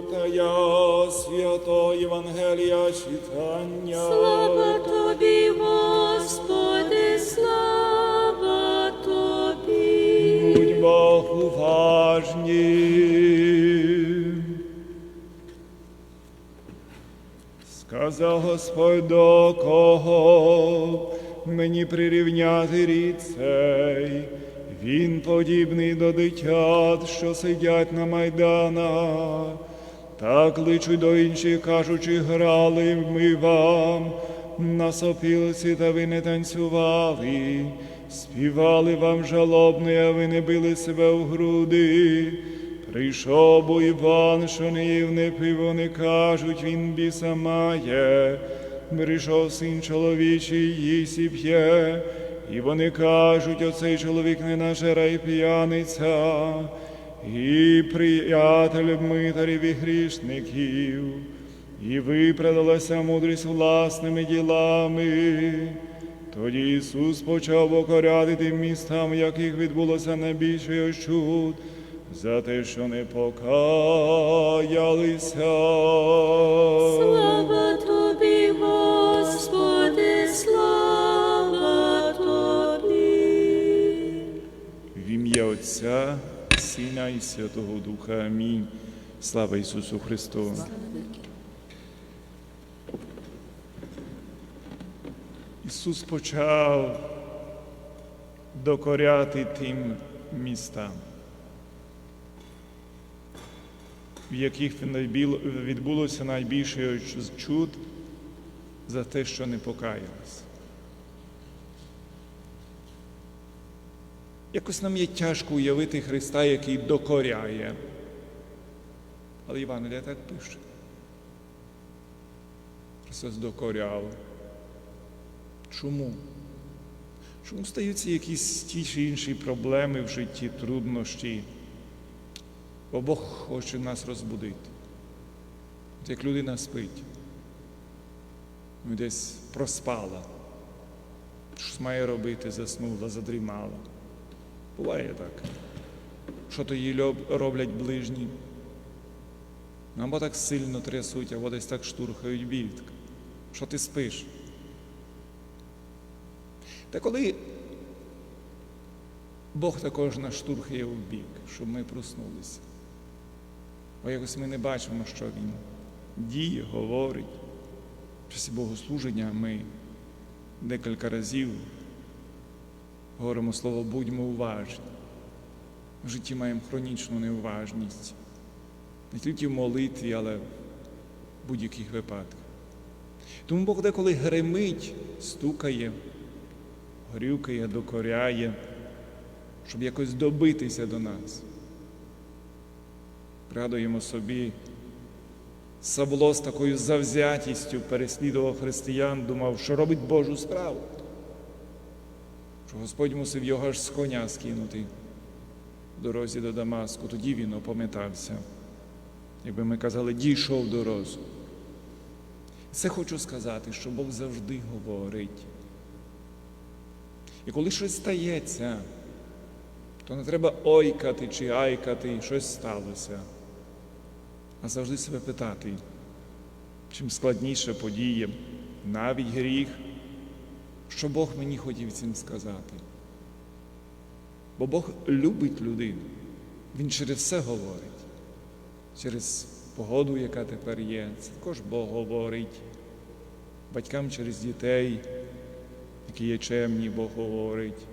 читання свято Євангелія читання. Слава тобі, Господи, слава тобі. Будьмо уважні. Сказав Господь до кого мені прирівняти рід цей. Він подібний до дитят, що сидять на майданах. Так кличуть до інших, кажучи, грали ми вам на сопілці, та ви не танцювали, співали вам жалобне, а ви не били себе в груди. Прийшов бо Іван, що не їв, не пив, вони кажуть, він біса має. Прийшов син чоловічий, їсть і п'є, і вони кажуть, оцей чоловік не нажера і п'яниця, і приятель митарів і грішників, і виправдалася мудрість власними ділами. Тоді Ісус почав окоряти тим містам, в яких відбулося найбільше чуд, за те, що не покаялися. Слава тобі, Господи, слава тобі. В ім'я Отця, Сина і Святого Духа. Амінь. Слава Ісусу Христу. Ісус почав докоряти тим містам, в яких відбулося найбільше чуд за те, що не покаялися. Якось нам є тяжко уявити Христа, який докоряє. Але Євангелія так пише. Христос докоряв. Чому? Чому стаються якісь ті чи інші проблеми в житті, труднощі? Бо Бог хоче нас розбудити. От як людина спить, ну, десь проспала, щось має робити, заснула, задрімала. Буває так. Що то роблять ближні? Або так сильно трясуть, або десь так штурхають бітка. Що ти спиш? Та коли Бог також нас штурхає в бік, щоб ми проснулися. Бо якось ми не бачимо, що Він діє, говорить. В часі богослуження ми декілька разів говоримо слово будьмо уважні. В житті маємо хронічну неуважність. Не тільки в молитві, але в будь-яких випадках. Тому Бог деколи гремить, стукає, грюкає, докоряє, щоб якось добитися до нас. Пригадуємо собі, Савло з такою завзятістю переслідував християн, думав, що робить Божу справу що Господь мусив його аж з коня скинути в дорозі до Дамаску. Тоді він опам'ятався. Якби ми казали, дійшов до розуму. Це хочу сказати, що Бог завжди говорить. І коли щось стається, то не треба ойкати чи айкати, щось сталося, а завжди себе питати, чим складніша подія, навіть гріх що Бог мені хотів цим сказати. Бо Бог любить людину. Він через все говорить. Через погоду, яка тепер є, це також Бог говорить. Батькам через дітей, які є чемні, Бог говорить.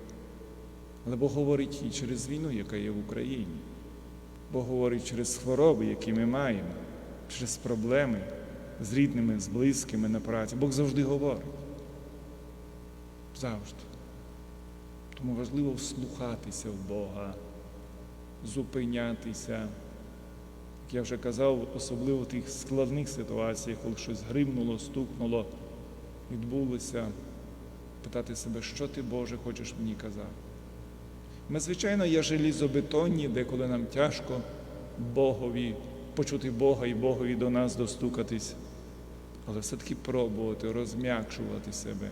Але Бог говорить і через війну, яка є в Україні. Бог говорить через хвороби, які ми маємо, через проблеми з рідними, з близькими на праці. Бог завжди говорить завжди. Тому важливо вслухатися в Бога, зупинятися. Як я вже казав, особливо в тих складних ситуаціях, коли щось гримнуло, стукнуло, відбулося, питати себе, що ти, Боже, хочеш мені казати. Ми, звичайно, є желізобетонні, деколи нам тяжко Богові почути Бога і Богові до нас достукатись, але все-таки пробувати розм'якшувати себе.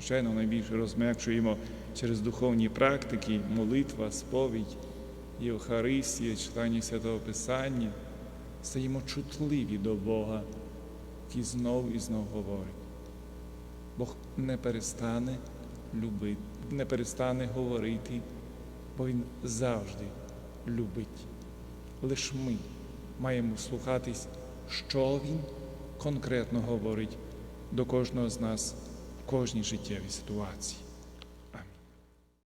Звичайно, найбільше розм'якшуємо через духовні практики, молитва, сповідь, Євхаристія, читання Святого Писання. стаємо чутливі до Бога, який знов і знов говорить. Бог не перестане любити, не перестане говорити, бо Він завжди любить. Лиш ми маємо слухатись, що Він конкретно говорить до кожного з нас кожній життєвій ситуації.